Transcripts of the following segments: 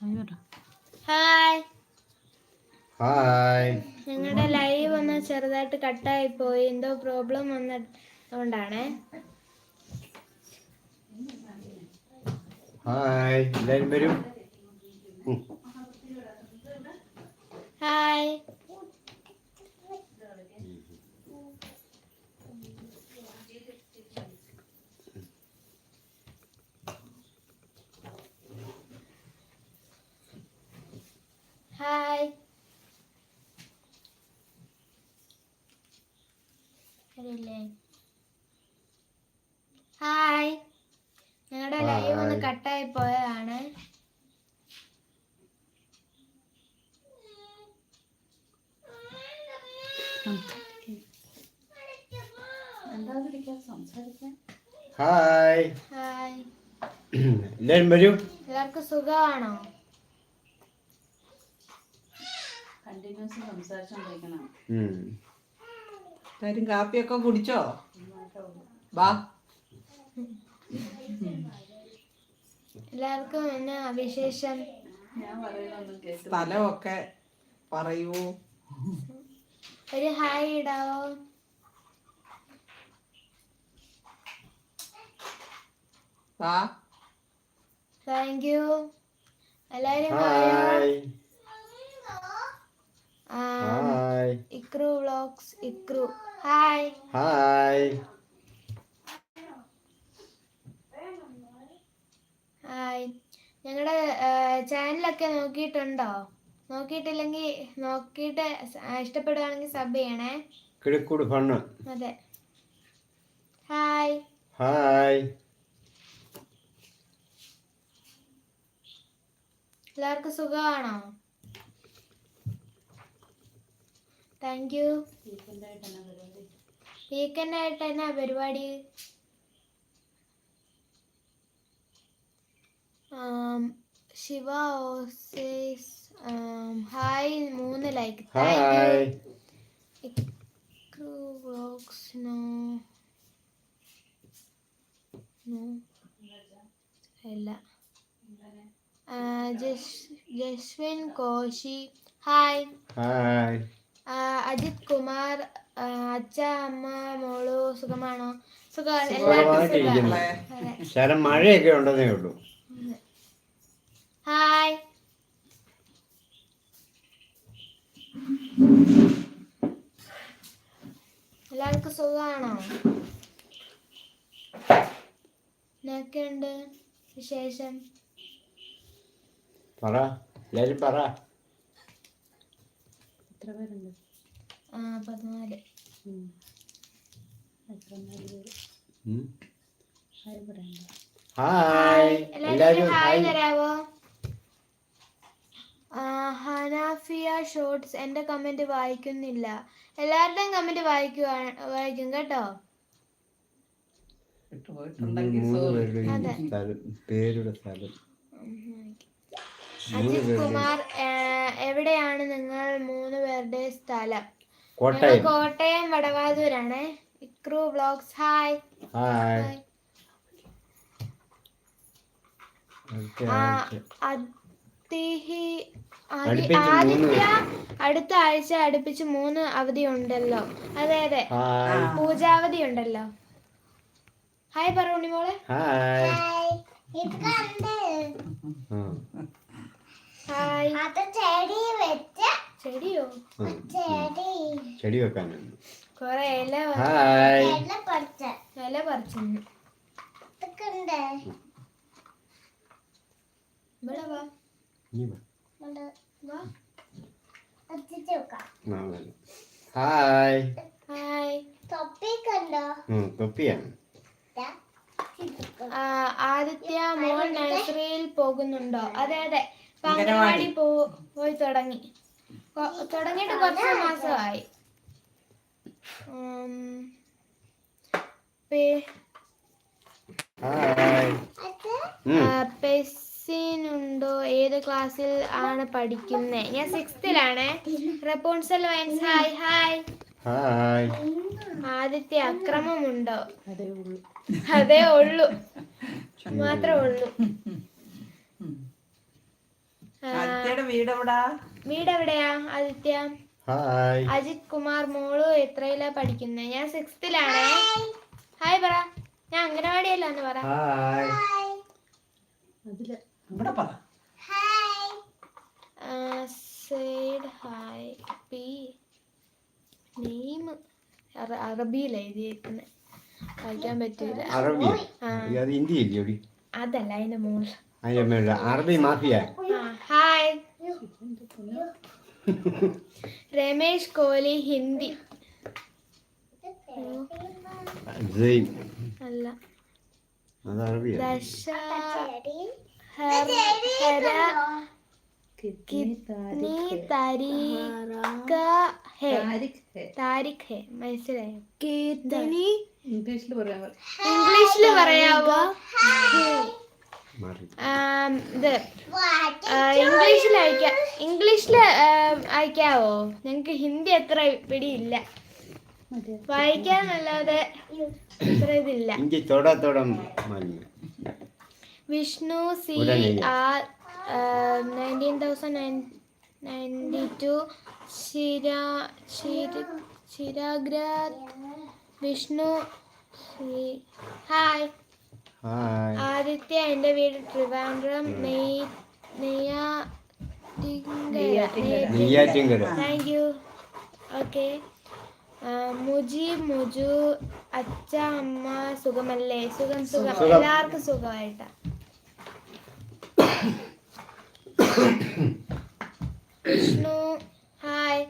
Hi hi ഞങ്ങളുടെ live ഒന്ന് ചെറുതായിട്ട് കട്ടായി പോയി. എന്തോ പ്രോബ്ലം വന്നതുകൊണ്ടാണേ. ഹായ് എല്ലാവരും വരും? ഹായ് ഹായ് അറിയില്ലേ ഹായ് ഞങ്ങളുടെ ലൈവ് ഒന്ന് ഹായ്. കട്ടായി പോയതാണ്. ഹായ്. ഹായ്. എല്ലാവരും വരും. എല്ലാവർക്കും സുഖമാണോ? കണ്ടിന്യൂസ് സംസാരിച്ചോണ്ടിരിക്കണം. ഉം. എല്ലാരും കാപ്പിയൊക്കെ കുടിച്ചോ? വാ എല്ലാവർക്കും എന്നാ വിശേഷം? സ്ഥലമൊക്കെ പറയൂ. ഒരു ഹായ് ഇടാവോ താങ്ക് യു എല്ലാവരും hi hi hi Ikru vlogs Ikru. Hi hi ഞങ്ങളുടെ ചാനലൊക്കെ നോക്കിയിട്ടുണ്ടോ? നോക്കിയിട്ടില്ലെങ്കിൽ നോക്കിയിട്ട് ഇഷ്ടപ്പെടുകയാണെങ്കിൽ സബ് ചെയ്യണേ. കിഴക്കൂട് ഫണ്ണ്. അതെ. ഹായ്. ഹായ്. എല്ലാവർക്കും സുഖമാണോ താങ്ക് യു. വീക്കെൻഡ് ആയിട്ട് എന്നാ പരിപാടി? ആം, ശിവ ഓസേസ് um, ഹായ് മൂന്ന് like hi vlogs no no ഇല്ല ജസ്വിൻ കോശി ഹായ് ഹായ് അജിത് കുമാർ അച്ഛ അമ്മ മോളു സുഖമാണോ? സുഖം. എല്ലാവർക്കും മഴയൊക്കെ ഉണ്ടെന്നേ ഉള്ളൂ. ഹായ് എല്ലാവർക്കും സുഖമാണോ? എന്നൊക്കെയുണ്ട് വിശേഷം? പറ. എല്ലാവരും പറ. എത്ര പേരുണ്ട്? ആ പതിനാല്. എത്ര പേര്? ആരും ഹായ് പറയണ്ട. ഹായ് എല്ലാവരും ഹായ് തരാവോ ഹനാഫിയ ഷോർട്സ് എന്റെ കമന്റ് വായിക്കുന്നില്ല. എല്ലാവരുടെയും കമന്റ് വായിക്കുവാ വായിക്കും കേട്ടോ. അജിത് കുമാർ എവിടെയാണ് നിങ്ങൾ മൂന്ന് പേരുടെ സ്ഥലം? കോട്ടയം. വടവാതൂരാണേ വടവാതൂരാണ്. Ikru blogs hi hi hi. അടുത്ത ആ, ആഴ്ച. അതിഹി ആദി- അടുപ്പിച്ച് മൂന്ന് ആദിത്യ അടുത്ത ആഴ്ച അടുപ്പിച്ച് മൂന്ന് അവധി ഉണ്ടല്ലോ അതെ. അതെ പൂജാവധി ഉണ്ടല്ലോ. ഹായ് പറഞ്ഞു മോളെ ഹായ്. ചെടി വെച്ച് ചെടിയോ? ചെടി. ചെടി വെക്കാനുണ്ട്. കൊറേ ഇല ഇല ഹായ്. ഇല പറിച്ചു. ഇവിടെ വാ. ഇനി വാ. വാ. ആ, വരാം. ഹായ് ഹായ് ഉം, തൊപ്പിയാണ് ആ, ആദിത്യ മോൻ നഴ്സറിയിൽ പോകുന്നുണ്ടോ? അതെ അതെ. അംഗനവാടി. പോയി തുടങ്ങി. തുടങ്ങിട്ട് തുടങ്ങിയിട്ട് കുറച്ച് മാസമായി. ഉം, പേ- ഹായ് ഉം. ഏത് ക്ലാസ്സിൽ ആണ് പഠിക്കുന്നത് ഞാൻ സിക്സ്ത്തിലാണ്. റെപ്പോൺസൽ വയൻസ് ഹായ് ഹായ് ഹായ് ആദിത്യ അക്രമമുണ്ടോ? അതേ ഉള്ളൂ. അതേ ഉള്ളൂ. മാത്രമേ ഉള്ളു. വീട് എവിടാ വീട് എവിടെയാ ആദിത്യ? അജിത് കുമാർ മോളു എത്രയിലാ പഠിക്കുന്നത് ഞാൻ സിക്സ്ത്തിലാണ്. ഹായ് പറ. ഞാൻ അംഗനവാടിയല്ലാന്ന് പറ. അതിൽ ഇവിടെ പറ. സൈഡ് ഹായ് പി നെയിം അറബിയില എഴുതിയേക്കുന്നത് വായിക്കാൻ പറ്റൂല. അറബി ആ. അത് ഹിന്ദി ഇല്ലേ ഒടി അതല്ല അതിന്റെ മുകളിൽ അതിന്റെ അറബി മാഫിയ. ഹായ് രമേശ് കോഹ്ലി ഹിന്ദി. അല്ല. അത് ദശ. ഹര ഹര കിഡ്നി നീ താരിഖ ഹേ. മനസ്സിലായോ? കിതനി ഇംഗ്ലീഷിൽ പറയാൻ ഇംഗ്ലീഷിൽ പറയാവോ? ഇത് ഇംഗ്ലീഷിൽ അയക്കാം ഇംഗ്ലീഷിൽ അയക്കാവോ? ഞങ്ങൾക്ക് ഹിന്ദി അത്ര പിടിയില്ല. വായിക്കാന്നല്ലാതെ അത്ര ഇതില്ല. Vishnu C. R nineteen thousand ninety two ശിരാ ശിരാഗ്രാത് വിഷ്ണു ഹായ്. ആദിത്യ എന്റെ വീട് ട്രിവാൻഡ്രം നെയ് നെയ്യാ നെയ്യാറ്റിങ്കര താങ്ക് യു ഓക്കെ മുജി മുജു അച്ഛ അമ്മ സുഖമല്ലേ? സുഖം സുഖം. സുഖം. എല്ലാവർക്കും സുഖമായിട്ടാ. വിഷ്ണു ഹായ്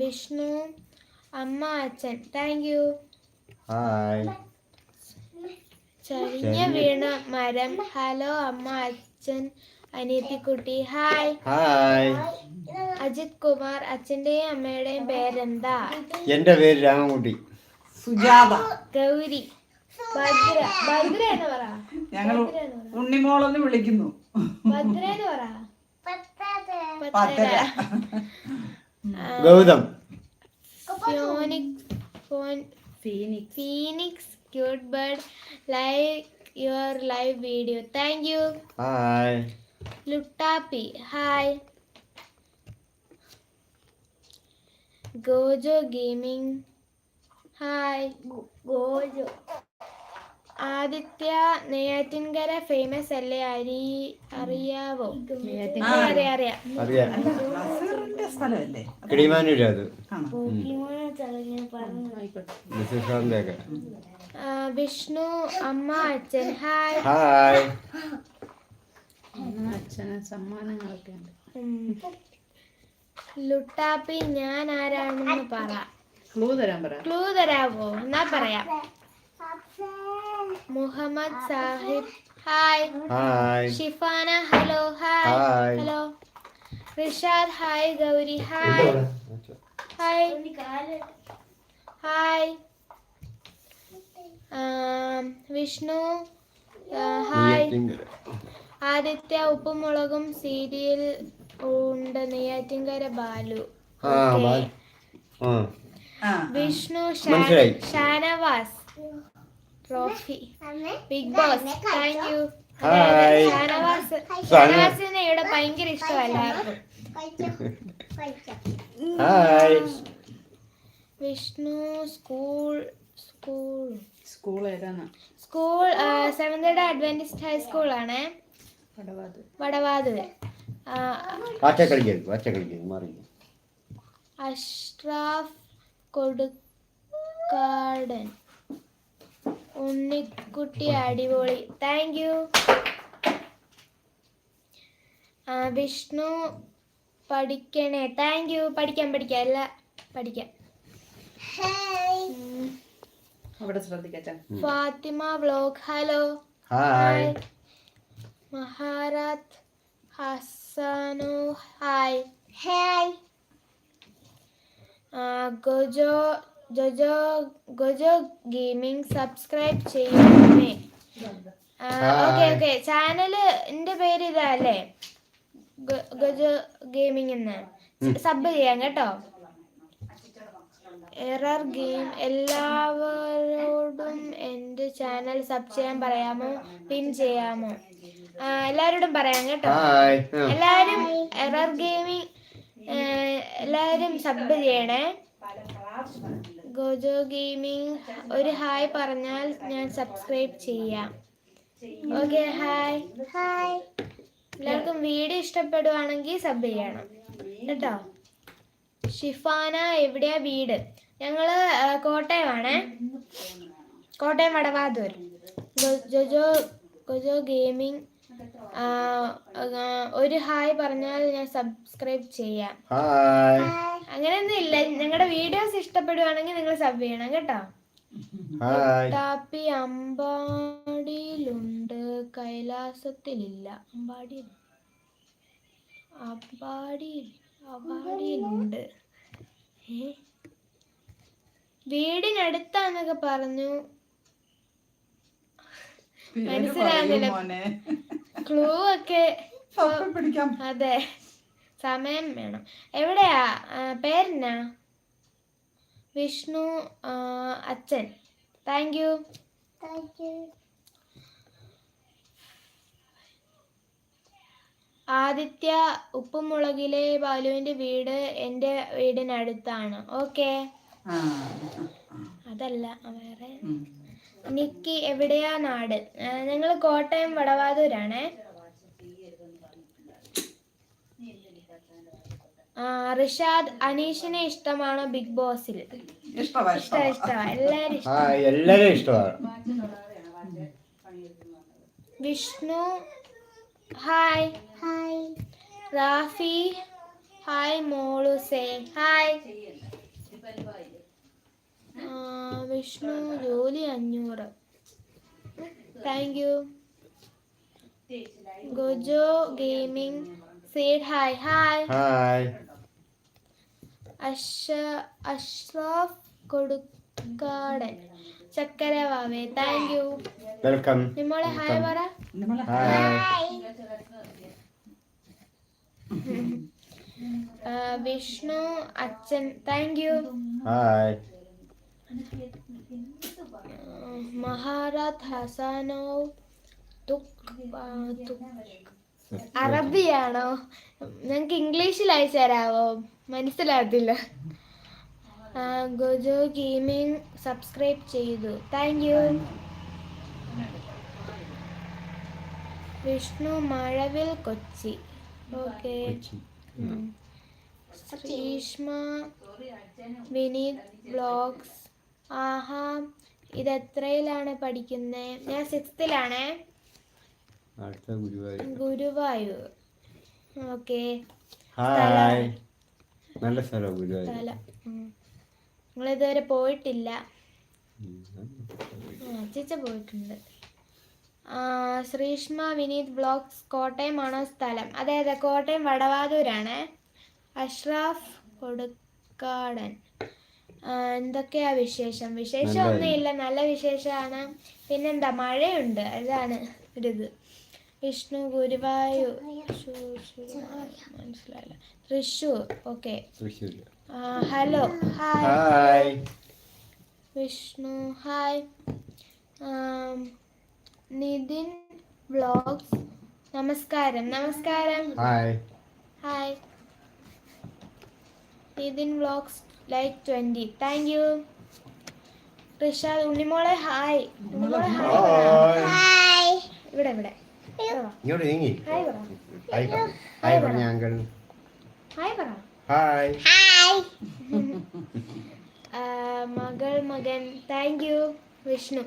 വിഷ്ണു അമ്മ അച്ഛൻ താങ്ക് യു ഹായ് ചരിഞ്ഞ വീണ മരം ഹലോ അമ്മ അച്ഛൻ അനിയത്തിക്കുട്ടി ഹായ് ഹായ് അജിത് കുമാർ അച്ഛന്റെയും അമ്മയുടെയും പേരെന്താ? എന്റെ പേര് രാമൻകുട്ടി. സുജാത. ഗൗരി. ഞങ്ങൾ ഉണ്ണിമോളെന്ന് വിളിക്കുന്നു. ഭദ്ര എന്ന് പറ. പത്തര. Gautham. Phoenix. Cute bird like your live video. Thank you. Hi. Luttappi hi. Gojo gaming hi. Gojo. Aditya Neyyattinkara famous അല്ലേ? അരി അറിയാവോ? അറിയാം. സ്ഥലമല്ലേ? കിളിമാനൂര് അത്. വിഷ്ണു അമ്മ അച്ഛൻ. ഹായ് ഹായ് അച്ഛന് സമ്മാനങ്ങളൊക്കെ ഉണ്ട് ലുട്ടാപ്പി ഞാൻ ആരാണെന്ന് പറ. ക്ലൂ തരാൻ പറ. ക്ലൂ തരാവോ? എന്നാ പറയാം. Muhammad Sahib. Hi. Hi. Shifana hello. Hi. Hello. Rishad hi. Gauri hi. Hi. Hi. Vishnu hi. Aditya ഉപ്പുമുളകും serial ഉണ്ട്. നെയ്യാറ്റിൻകര ബാലു. ആ ബാ- ആ. ആ. Vishnu. Shanavas. Trophy. Big boss thank you hi. Shanavas. Shana- ഷാനവാസിനെ ഇവിടെ ഭയങ്കര ഇഷ്ടമല്ലായിരുന്നു hi Vishnu school school. School ഏതാണ്? School seventh Adventist ഹൈസ്കൂളാണ് ആണ്. മാറി. അഷ്റാഫ് കൊടുക്കാടൻ ഉണ്ണിക്കുട്ടി അടിപൊളി. താങ്ക് യു വിഷ്ണു പഠിക്കണേ. താങ്ക് യു പഠിക്കാം പഠിക്കാം. അല്ല പഠിക്കാം. ഉം. അവിടെ ശ്രദ്ധിക്കട്ടെ Fathima vlog hello hi മഹാരാത് ഹസാനു. Hi hi Gojo Jojo Gojo gaming subscribe ചെയ്യണമേ ഓക്കെ. ഓക്കെ. ചാനൽ എന്റെ പേര് ഇതാ അല്ലേ ഗോജോ ഗെയിമിംഗ് എന്ന് സബ് ചെയ്യാം കേട്ടോ. എറർ ഗെയിം എല്ലാവരോടും എന്റെ ചാനൽ സബ് ചെയ്യാൻ പറയാമോ? പിൻ ചെയ്യാമോ? എല്ലാരോടും എല്ലാവരോടും പറയാം കേട്ടോ. എല്ലാവരും എറർ ഗെയിമിംഗ് എല്ലാവരും സബ് ചെയ്യണേ. ഗോജോ ഗെയിമിംഗ് ഒരു ഹായ് പറഞ്ഞാൽ ഞാൻ സബ്സ്ക്രൈബ് ചെയ്യാം. Okay hi. ഹായ്. എല്ലാവർക്കും വീഡിയോ ഇഷ്ടപ്പെടുവാണെങ്കിൽ സബ് ചെയ്യണം. കേട്ടോ? ഷിഫാന എവിടെയാ വീട്? ഞങ്ങൾ ആ, കോട്ടയമാണേ. Kottayam Vadavathoor. Jojo Gojo gaming ഒരു ഹായ് പറഞ്ഞാൽ ഞാൻ സബ്സ്ക്രൈബ് ചെയ്യാം. ഹായ്. അങ്ങനെയൊന്നും ഇല്ല ഞങ്ങളുടെ വീഡിയോസ് ഇഷ്ടപ്പെടുവാണെങ്കിൽ നിങ്ങൾ സബ് ചെയ്യണം കേട്ടോ. ടാപ്പി അമ്പാടിയിലുണ്ട്. കൈലാസത്തിലില്ല. അമ്പാടി അമ്പാടി അമ്പാടിയിലുണ്ട്. വീടിനടുത്താന്നൊക്കെ പറഞ്ഞു. മനസ്സിലാകുന്നില്ല. ക്ലൂ ഒക്കെ അതെ. സമയം വേണം. എവിടെയാ? പേരെന്നാ? വിഷ്ണു അച്ഛൻ. താങ്ക് യു ആദിത്യ ഉപ്പുമുളകിലെ ബാലുവിന്റെ വീട് എന്റെ വീടിനടുത്താണ്. ഓക്കെ ആ അതല്ല വേറെ. നിക്കി എവിടെയാ നാട്? ഞങ്ങൾ കോട്ടയം വടവാതൂരാണേ. റിഷാദ് അനീഷിനെ ഇഷ്ടമാണ് ബിഗ് ബോസിൽ? ഇഷ്ടമാണ് ഇഷ്ടം ഇഷ്ടമാ ഇഷ്ടമാ എല്ലാരും ഇഷ്ടം. ഹായ് ഇഷ്ടമാണ്. Vishnu hi. Hi. Rafi hi മോളു സേ. ഹായ്. ആ, വിഷ്ണു ജോലി അഞ്ഞൂറ്. Thank you. Gojo gaming. Said hi hi hi അഷ അഷ്റഫ് കൊടുക്കാടൻ ചക്കരവാവേ താങ്ക് യു വെൽക്കം നിമ്മളെ ഹായ് പറ നമ്മളെ ഹായ് ആ, വിഷ്ണു അച്ഛൻ താങ്ക് യു ഹായ് മഹാരാത് ഹസാനോ തുക് ആ, തുക് അറബിയാണോ? ഞങ്ങൾക്ക് ഇംഗ്ലീഷിൽ അയച്ചു തരാവോ? മനസ്സിലാകത്തില്ല. ഗോജോ ഗെയിമിംഗ് സബ്സ്ക്രൈബ് ചെയ്തു. Thank you Vishnu Mazhavil Kochi. Okay Sreeshma Vineeth blogs ആഹാ ഇത് എത്രയിലാണ് പഠിക്കുന്നത് ഞാൻ സിക്സ്ത്തിലാണേ അടുത്ത ഗുരുവായൂർ. ഗുരുവായൂർ. ഓക്കെ. ഹായ്. നല്ല സ്ഥലം ഗുരുവായൂർ. നിങ്ങൾ ഇതുവരെ പോയിട്ടില്ല? ചേച്ച പോയിട്ടുണ്ട്. ശ്രീഷ്മ വിനീത് ബ്ലോഗ്സ് കോട്ടയമാണോ സ്ഥലം? അതെ അതെ കോട്ടയം വടവാതൂരാണ്. അഷ്റാഫ് കൊടുക്കാടൻ. എന്തൊക്കെയാ വിശേഷം? വിശേഷം ഒന്നുമില്ല. നല്ല വിശേഷമാണ്. പിന്നെന്താ? മഴയുണ്ട്. അതാണ് ഒരിത് വിഷ്ണു ഗുരുവായൂർ. ശു- ശു- മനസ്സിലായില്ല. Thrissur. Okay. Hello. Hi. Vishnu hi. ആം, നിതിൻ വ്ളോഗ്സ്. നമസ്കാരം. നമസ്കാരം. Hi. Hi. Nithin vlogs like twenty thank you. Rishad ഉണ്ണിമോളെ hi. ഉണ്ണിമോളെ ഹായ്. ഇവിടെ ഇവിടെ. ഇങ്ങോട്ട് നീങ്ങി. ഹായ് പറ. ഹായ് പറ. ഹായ് പറഞ്ഞ അങ്കിൾ. ഹായ് പറ. ഹായ്. ആ, മകൾ മകൻ. Thank you Vishnu.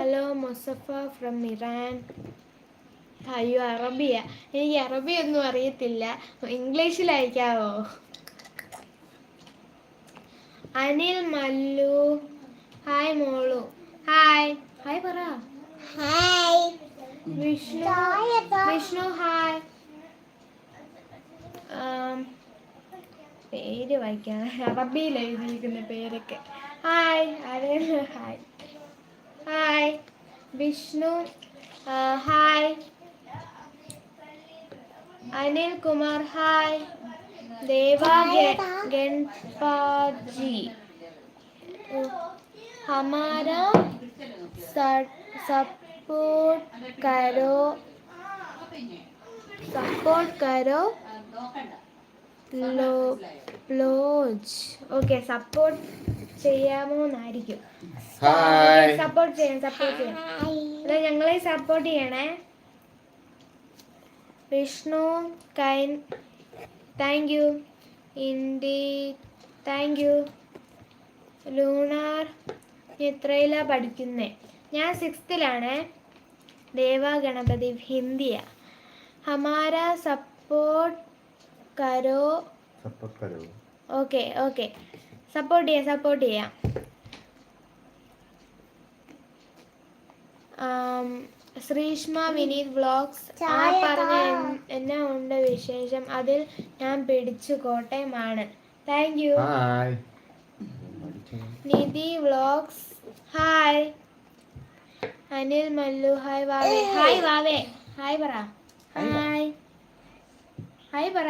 Hello Mosafa from Iran. അയ്യോ അറബിയ എനിക്ക് അറബി ഒന്നും അറിയത്തില്ല. ഇംഗ്ലീഷിൽ അയക്കാവോ അനിൽ മല്ലു. ഹായ് മോളു. ഹായ് ഹായ് പറ. ഹായ് വിഷ്ണു വിഷ്ണു ഹായ് പേര് വായിക്കാൻ അറബിയിൽ എഴുതിയിരിക്കുന്ന പേരൊക്കെ. ഹായ് ആരെങ്കിലും hi hi Vishnu hi Anil Kumar hi Deva ഗൺപാജി. ഹമാര സബ് सपोर्ट करो सपोर्ट करो लो പ്ലോജ് ഓക്കെ സപ്പോർട്ട് ചെയ്യാമോ എന്നായിരിക്കും ഹായ് സപ്പോർട്ട് ചെയ്യാം സപ്പോർട്ട് ചെയ്യാം അതെ ഞങ്ങളെ സപ്പോർട്ട് ചെയ്യണേ Vishnu Kine thank you India thank you lunar എത്രയിലാണ് പഠിക്കുന്നേ ഞാൻ സിക്സ്ത്തിലാണ് ദേവാ ഗണപതി ഹിന്ദിയ. ഹമാര സപ്പോർട്ട് കരോ? സപ്പോർട്ട് കരോ. Okay okay. സപ്പോർട്ട് ചെയ്യാം സപ്പോർട്ട് ചെയ്യാം. ശ്രീഷ്മ വിനീത് വ്ളോഗ്സ് ആ പറഞ്ഞ എന്നെ എന്നാ ഉണ്ട് വിശേഷം? അതിൽ ഞാൻ പിടിച്ചു കോട്ടയമാണ്. Thank you. Nidhi vlogs. Hi. Anil Mallu hi വാവേ. ഹായ് വാവേ. ഹായ് പറ. Hi hi. പറ.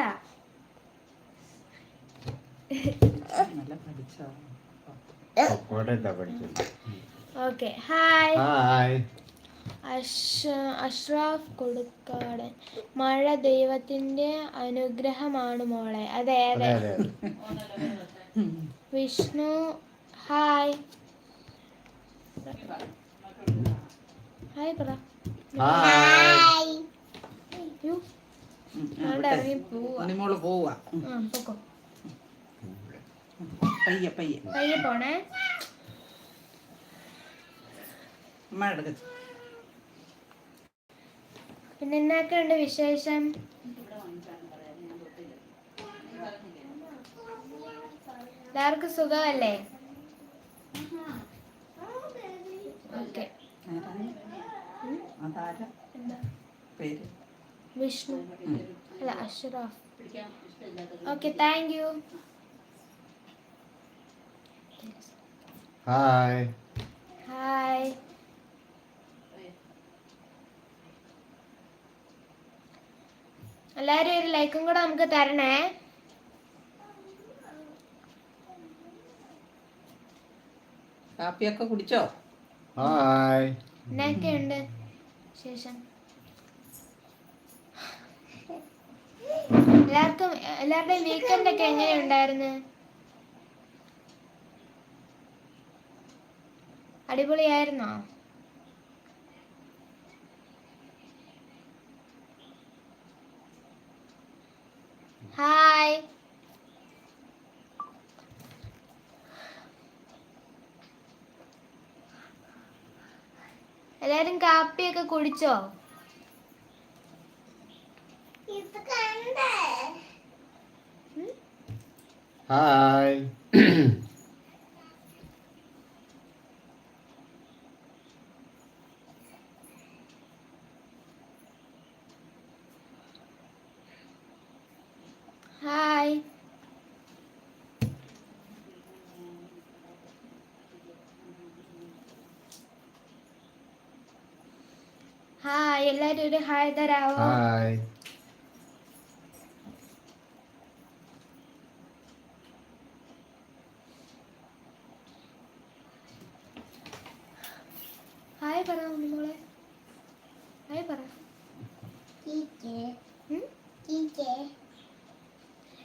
Okay. Hi. Hi. Ash Ashraf Kodukkadan മഴ ദൈവത്തിന്റെ അനുഗ്രഹമാണ് മോളെ. അതെ. അതെ അതെ അതെ. വിഷ്ണു ഹായ്. ഹായ് പറ ഹായ് ഇറങ്ങി പോവാ പയ്യെ പയ്യെ പയ്യെ പോണേ അമ്മ എടുക്ക പിന്നെ എന്നൊക്കെ ഉണ്ട് വിശേഷം എല്ലാവർക്കും സുഖമല്ലേ ഓക്കെ അതാരാ? പേര്? വിഷ്ണു. അല്ല Ashraf. Okay thank you. Hi. Hi. എല്ലാവരും ഒരു ലൈക്കും കൂടെ നമുക്ക് തരണേ. കാപ്പിയൊക്കെ കുടിച്ചോ? ഹായ്. എന്നൊക്കെയുണ്ട് ഉണ്ട്? ശേഷം. എല്ലാവർക്കും എല്ലാവരുടെയും വീക്കെൻഡ് ഒക്കെ എങ്ങനെയുണ്ടായിരുന്നു അടിപൊളിയായിരുന്നോ? ഹായ് എല്ലാരും കാപ്പിയൊക്കെ കുടിച്ചോ? ഹായ് ഹായ് ഹായ് എല്ലാരും ഒരു ഹായ് തരാവോ? ഹായ്. ഹായ് പറ മോളെ. ഹായ് പറ?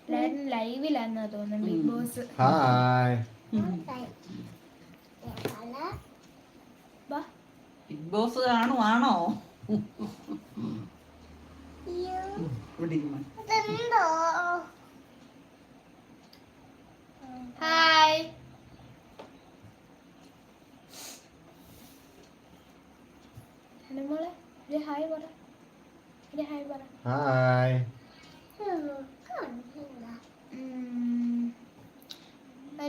എല്ലാരും ലൈവിലാന്നാ തോന്നുന്നു ബിഗ് ബോസ്. ഹായ് വാ ബിഗ് ബോസ് കാണുവാണോ ഇവിടെ ഇരുന്നോ. ഹായ് മോളെ ഒരു ഹായ് പറ ഒരു ഹായ് പറ ഹായ് ഉം.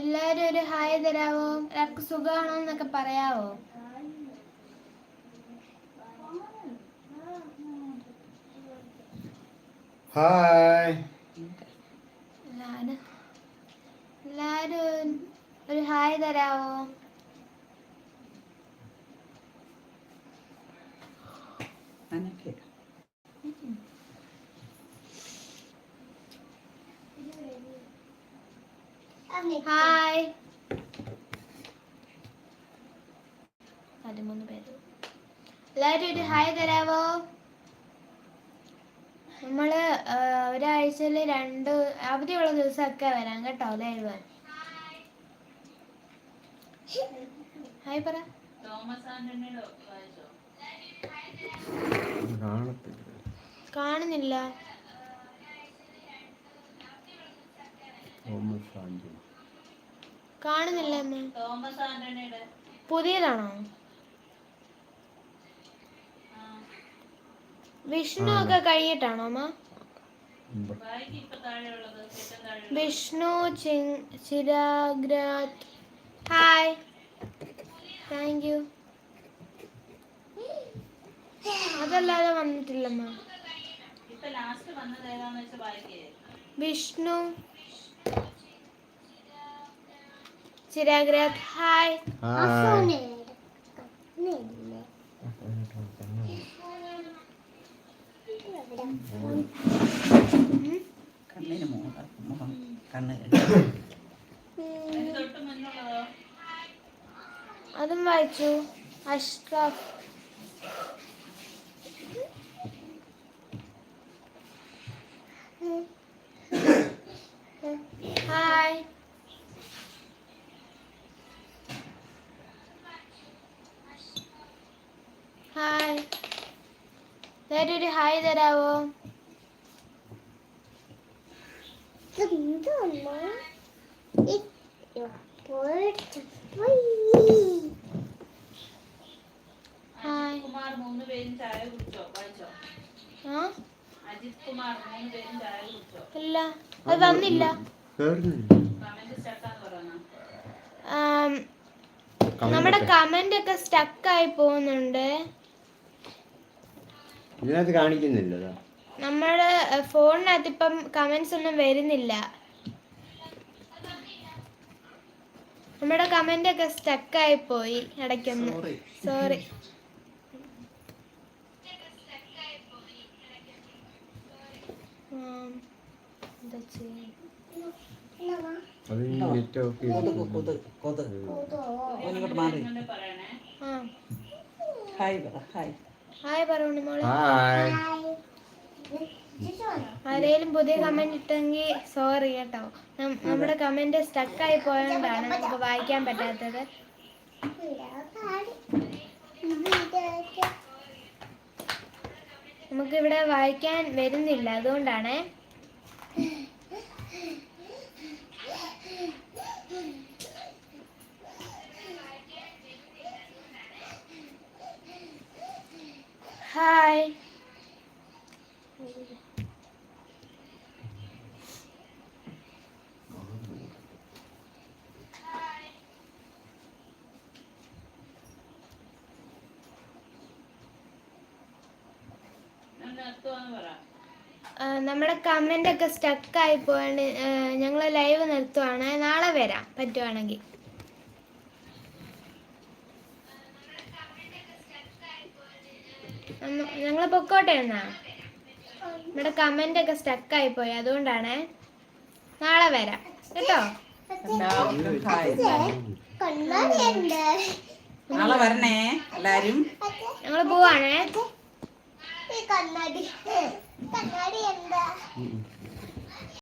എല്ലാരും ഒരു ഹായ് തരാവോ? എല്ലാവർക്കും സുഖമാണോ എന്നൊക്കെ പറയാവോ? ഹായ്. എല്ലാരും എല്ലാരും ഒരു ഹായ് തരാവോ? ഹായ് പതിമൂന്ന് പേര്. എല്ലാവരും ഒരു ഹായ് തരാവോ? നമ്മൾ ആ, ഒരാഴ്ചയിൽ രണ്ട് അവധിയുള്ള ദിവസമൊക്കെ വരാം കേട്ടോ ലൈവ് ഹായ് പറ. കാണുന്നില്ല. തോമസ് ആന്റണി കാണുന്നില്ല തോമസ് ആന്റണിയുടെ പുതിയതാണോ? വിഷ്ണു ഒക്കെ കഴിഞ്ഞിട്ടാണോ അമ്മ? വിഷ്ണു ഹായ് താങ്ക് യു അതല്ലാതെ വന്നിട്ടില്ലമ്മ വിഷ്ണു. ചിരാഗ്രാത് ഹായ്. കണ്ണിന് മുഖം കണ്ണ് അതും വായിച്ചു. അഷ്റഫ്. ഹായ്. ഹായ്. ഒരു ഹായ് തരാവോ? ഹായ്. കുമാർ മൂന്ന് പേരും ചായ കുടിച്ചോ? വായിച്ചോ ആ? അജിത് കുമാർ മൂന്ന് പേരും ചായ കുടിച്ചോ? ഇല്ല. അത് വന്നില്ല. നമ്മുടെ കമന്റ് ഒക്കെ സ്റ്റക്ക് ആയി പോകുന്നുണ്ട്. ഇതിനകത്ത് കാണിക്കുന്നില്ല നമ്മുടെ ഫോണിനകത്ത് ഇപ്പം കമന്റ്സ് ഒന്നും വരുന്നില്ല. നമ്മുടെ കമന്റ് ഒക്കെ സ്റ്റക്ക് ആയി പോയി ഇടയ്ക്കൊന്ന്. സോറി ഹായ് പറ ഹായ് ഹായ് പറയണു മോളെ. ഹായ് ആരെങ്കിലും പുതിയ കമന്റ് ഇട്ടെങ്കിൽ സോറി കേട്ടോ. നമ്മുടെ കമന്റ് സ്റ്റക്ക് ആയി പോയോണ്ടാണ് നമുക്ക് വായിക്കാൻ പറ്റാത്തത്. നമുക്കിവിടെ വായിക്കാൻ വരുന്നില്ല. അതുകൊണ്ടാണ്. ഹായ് നമ്മുടെ കമന്റ് ഒക്കെ സ്റ്റക്ക് ആയി പോയാണ് ഞങ്ങൾ ലൈവ് നിർത്തുവാണ്. നാളെ വരാം. പറ്റുവാണെങ്കിൽ ഞങ്ങൾ എന്നാ നമ്മുടെ കമന്റ് ഒക്കെ സ്റ്റക്ക് ആയി പോയി അതുകൊണ്ടാണ്. നാളെ വരാം കേട്ടോ? നാളെ വരണേ എല്ലാരും. ഞങ്ങൾ പോവാണേ. ഉം.